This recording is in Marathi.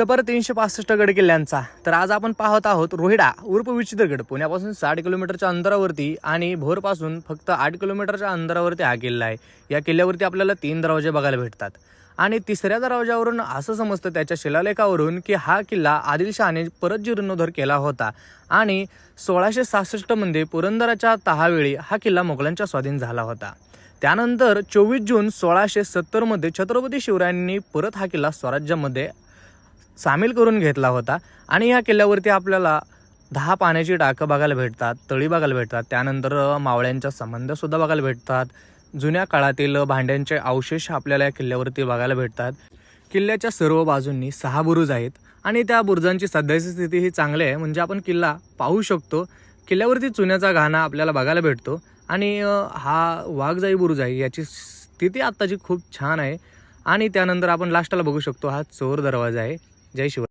सबर तीनशे पासष्ट गड किल्ल्यांचा तर आज आपण पाहत आहोत रोहिडा उर्फ विचित्रगड पुण्यापासून साठ किलोमीटरच्या अंतरावरती आणि भोरपासून फक्त आठ किलोमीटरच्या अंतरावरती हा किल्ला आहे. या किल्ल्यावरती आपल्याला तीन दरवाजे बघायला भेटतात. आणि तिसऱ्या दरवाजावरून असं समजतं त्याच्या शिलालेखावरून की हा किल्ला आदिलशहाने परत जीर्णोद्धार केला होता. आणि सोळाशे सहासष्टमध्ये पुरंदराच्या तहावेळी हा किल्ला मोगलांच्या स्वाधीन झाला होता. त्यानंतर चोवीस जून सोळाशे सत्तरमध्ये छत्रपती शिवरायांनी परत हा किल्ला स्वराज्यामध्ये सामील करून घेतला होता. आणि या किल्ल्यावरती आपल्याला दहा पाण्याची टाकं बघायला भेटतात तळी बघायला भेटतात. त्यानंतर मावळ्यांच्या संबंधसुद्धा बघायला भेटतात. जुन्या काळातील भांड्यांचे अवशेष आपल्याला या किल्ल्यावरती बघायला भेटतात. किल्ल्याच्या सर्व बाजूंनी सहा बुरुज आहेत. आणि त्या बुरुजांची सध्याची स्थिती ही चांगली आहे. म्हणजे आपण किल्ला पाहू शकतो. किल्ल्यावरती चुन्याचा घाणा आपल्याला बघायला भेटतो. आणि हा वाघजाई बुरुज आहे. याची स्थिती आत्ताची खूप छान आहे. आणि त्यानंतर आपण लास्टला बघू शकतो हा चोर दरवाजा आहे. जय शिव